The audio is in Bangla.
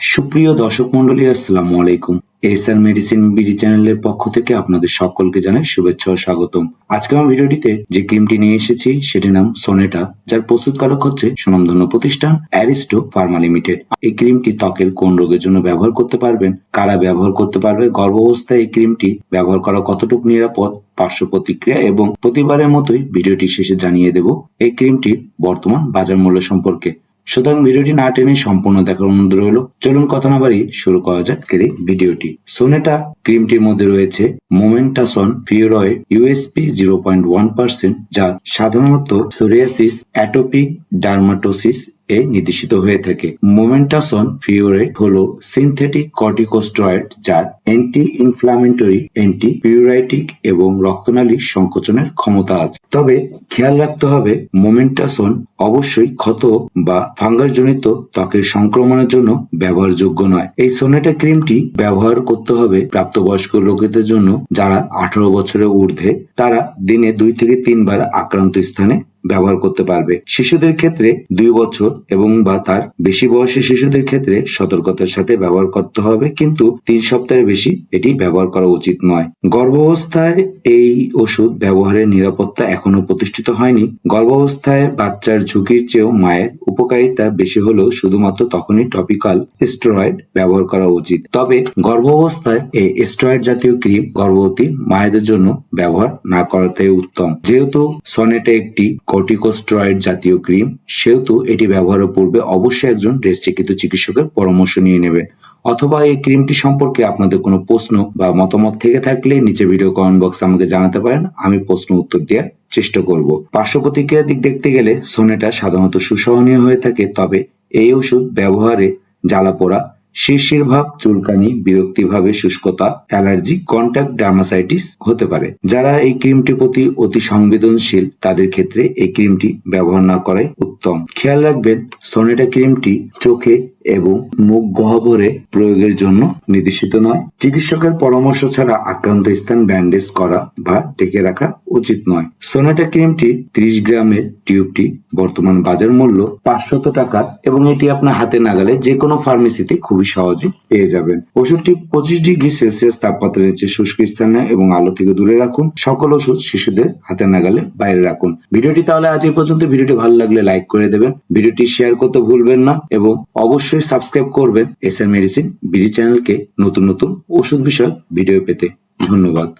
সুপ্রিয় দর্শক মন্ডলী আসসালামু আলাইকুম। এস আর মেডিসিন বিডি চ্যানেলের পক্ষ থেকে আপনাদের সকলকে জানাই শুভেচ্ছা ও স্বাগতম। আজকে আমার ভিডিওটিতে যে ক্রিমটি নিয়ে এসেছি, সেটির নাম সোনেটা যার প্রস্তুতকারক হচ্ছে সুনামধন্য প্রতিষ্ঠান অ্যারিস্টো ফার্মা লিমিটেড এই ক্রিমটি ত্বকের কোন রোগের জন্য ব্যবহার করতে পারবেন, কারা ব্যবহার করতে পারবে, গর্ভাবস্থায় এই ক্রিমটি ব্যবহার করা কতটুকু নিরাপদ, পার্শ্ব প্রতিক্রিয়া এবং প্রতিবারের মতোই ভিডিওটি শেষে জানিয়ে দেব। এই ক্রিমটির বর্তমান বাজার মূল্য সম্পর্কে। সুতরাং ভিডিওটি না টেনে সম্পূর্ণ দেখার অনুরোধ রইল। চলুন কথা না বাড়ি শুরু করা যাক এই ভিডিওটি। সোনেটা ক্রিমটির মধ্যে রয়েছে mometasone furoate USP zero point one percent যা সাধারণত সোরিয়াসিস অ্যাটোপিক ডার্মাটোসিস এ নির্দেশিত হয়ে থাকে। মোমেন্টাসন ফিউরেট হলো সিনথেটিক কর্টিকোস্টেরয়েড যার অ্যান্টি ইনফ্লামেটরি অ্যান্টি পিউরাইটিক এবং রক্তনালী সংকোচনের ক্ষমতা আছে। তবে খেয়াল রাখতে হবে মোমেন্টাসন অবশ্যই ক্ষত বা ফাঙ্গাসজনিত ত্বকের সংক্রমণের জন্য ব্যবহারযোগ্য নয়। এই সোনেটা ক্রিমটি ব্যবহার করতে হবে প্রাপ্তবয়স্ক লোকেদের জন্য যারা আঠারো বছরের ঊর্ধ্বে। তারা দিনে দুই থেকে তিনবার আক্রান্ত স্থানে ব্যবহার করতে পারবে। শিশুদের ক্ষেত্রে দুই বছর এবং বা তার বেশি বয়সী শিশুদের ক্ষেত্রে সতর্কতার সাথে ব্যবহার করতে হবে, কিন্তু তিন সপ্তাহের বেশি এটি ব্যবহার করা উচিত নয়। গর্ভাবস্থায় এই ওষুধ ব্যবহারের নিরাপত্তা এখনও প্রতিষ্ঠিত হয়নি। গর্ভাবস্থায় বাচ্চার ঝুঁকির চেয়েও মায়ের উপকারিতা বেশি হলেও শুধুমাত্র তখনই টপিক্যাল স্টেরয়েড ব্যবহার করা উচিত। তবে গর্ভাবস্থায় এই স্টেরয়েড জাতীয় ক্রিম গর্ভবতী মায়েদের জন্য ব্যবহার না করাটাই উত্তম। যেহেতু সনেটে একটি কর্টিকোস্টেরয়েড জাতীয় ক্রিম, সেহেতু এটি ব্যবহারের পূর্বে অবশ্যই একজন রেজিস্ট্রিকৃত চিকিৎসকের পরামর্শ নিয়ে নেবেন। অথবা এই ক্রিমটি সম্পর্কে আপনাদের কোনো প্রশ্ন বা মতামত থেকে থাকলে নিচে ভিডিও কমেন্ট বক্সে আমাকে জানাতে পারেন। আমি প্রশ্ন উত্তর দেওয়ার চেষ্টা করব। পার্শ্ব প্রতিক্রিয়ার দিক দেখতে গেলে সোনেটা সাধারণত সুসহনীয় হয়ে থাকে, তবে এই ওষুধ ব্যবহারে জ্বালা পোড়া শিরশির ভাব, চুলকানি, বিরক্তিভাবে শুষ্কতা, অ্যালার্জি কন্ট্যাক্ট ডার্মাসাইটিস হতে পারে। যারা এই ক্রিমটির প্রতি অতি সংবেদনশীল, তাদের ক্ষেত্রে এই ক্রিমটি ব্যবহার না করাই উত্তম। খেয়াল রাখবেন, সোনেটা ক্রিমটি চোখে এবং মুখ গহ্বরে প্রয়োগের জন্য নির্দেশিত নয়। চিকিৎসকের পরামর্শ ছাড়া আক্রান্ত স্থান ব্যান্ডেজ করা বা ঢেকে রাখা উচিত নয়। সোনাটা ক্রিমটি ত্রিশ গ্রামের টিউবটি বর্তমান বাজার মূল্য পাঁচশত টাকা এবং এটি আপনার হাতে নাগালে যে কোনো ফার্মেসিতে খুবই সহজে পেয়ে যাবেন। ওষুধটি পঁচিশ ডিগ্রি সেলসিয়াস তাপমাত্রা নিচে শুষ্ক স্থানে এবং আলো থেকে দূরে রাখুন। সকল ওষুধ শিশুদের হাতে নাগালে বাইরে রাখুন। ভিডিওটি তাহলে আজ এই পর্যন্ত। ভিডিওটি ভালো লাগলে লাইক করে দেবেন। ভিডিওটি শেয়ার করতে ভুলবেন না এবং অবশ্যই সাবস্ক্রাইব করবেন। এস এর মেডিসিন বিডি চ্যানেলকে নতুন নতুন ওষুধ বিষয়ক ভিডিও পেতে। ধন্যবাদ।